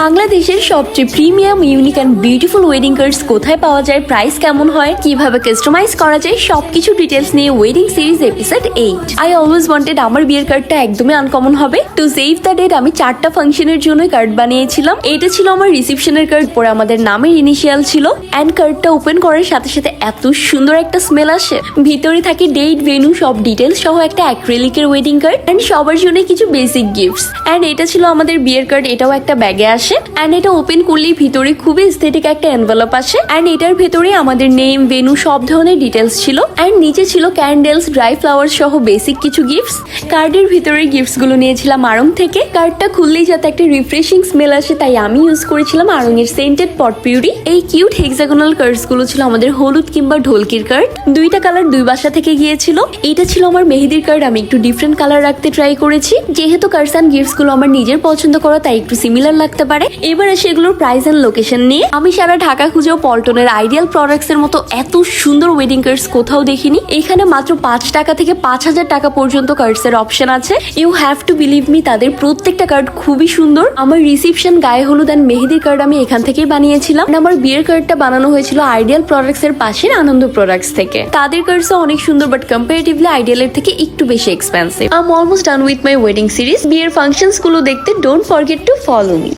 বাংলাদেশের সবচেয়ে premium unique and beautiful wedding cards কোথায় পাওয়া যায় প্রাইস কেমন হয়, কীভাবে কাস্টমাইজ করা যায়, সবকিছু ডিটেলস নিয়ে wedding series episode eight I always wanted আমার বিয়ের কার্ডটা একদমই আনকমন হবে। টু সেভ দ্য ডেট আমি চারটা ফাংশনের জন্য কার্ড বানিয়েছিলাম। এটা ছিল আমার রিসেপশনের কার্ড পরে আমাদের নামের ইনিশিয়াল ছিল। অ্যান্ড কার্ডটা ওপেন করার সাথে সাথে এত সুন্দর একটা স্মেল আসে। ভিতরে থাকে ডেট ভেনু সব ডিটেলস সহ একটা অ্যাক্রেলিকের ওয়েডিং কার্ড অ্যান্ড সবার জন্য কিছু বেসিক গিফটস অ্যান্ড এটা ছিল আমাদের বিয়ের কার্ড এটাও একটা ব্যাগে আসে। অ্যান্ড এটা ওপেন করলেই ভিতরে খুবই স্থেটিক একটা এনভেলপ আসে। অ্যান্ড এটার ভেতরে আমাদের নেম ভেনু সব ধরনের ডিটেলস ছিল। অ্যান্ড নিচে ছিল ক্যান্ডেলস ড্রাই ফ্লাওয়ার সহ বেসিক কিছু গিফটস কার্ডের ভিতরে গিফটসগুলো নিয়েছিলাম আরং থেকে। কার্ডটা খুললেই যাতে একটা রিফ্রেশিং স্মেল আসে, তাই আমি ইউজ করেছিলাম আড়ং এর সেন্টেড পট পিউরি এই কিউট হেক্সাগোনাল কার্ডসগুলো ছিল আমাদের হলুদ কিংবা ঢোলকির কার্ড? দুইটা কালার দুই বাসা থেকে গিয়েছিল। এটা ছিল আমার মেহেদির কার্ড, আমি একটু ডিফারেন্ট কালার রাখতে ট্রাই করেছি। যেহেতু কার্ডস অ্যান্ড গিফটসগুলো আমার নিজের পছন্দ করা, তাই একটু সিমিলার লাগতে পারে। এবার আসে এগুলোর প্রাইস অ্যান্ড লোকেশন নিয়ে, আমি সারা ঢাকা খুঁজেও পল্টনের আইডিয়াল প্রোডাক্টস এর মতো এত সুন্দর ওয়েডিং কার্ডস কোথাও দেখিনি। এখানে মাত্র পাঁচ টাকা থেকে পাঁচ হাজার টাকা পর্যন্ত কার্ডস এর অপশন আছে। You have to believe me তাদের প্রত্যেকটা কার্ড খুবই সুন্দর। আমার রিসিপশন গায়ে হলুদ অ্যান্ড মেহেদির কার্ড আমি এখান থেকেই বানিয়েছিলাম। আমার বিয়ের কার্ডটা বানানো হয়েছিল আইডিয়াল প্রোডাক্টস এর পাশের আনন্দ প্রোডাক্টস থেকে। তাদের কার্ডস অনেক সুন্দর বাট কম্পারেটিভলি আইডিয়ালের থেকে একটু বেশি expensive I'm almost done with my wedding series বিয়ের ফাংশনসগুলো দেখতে don't forget to follow me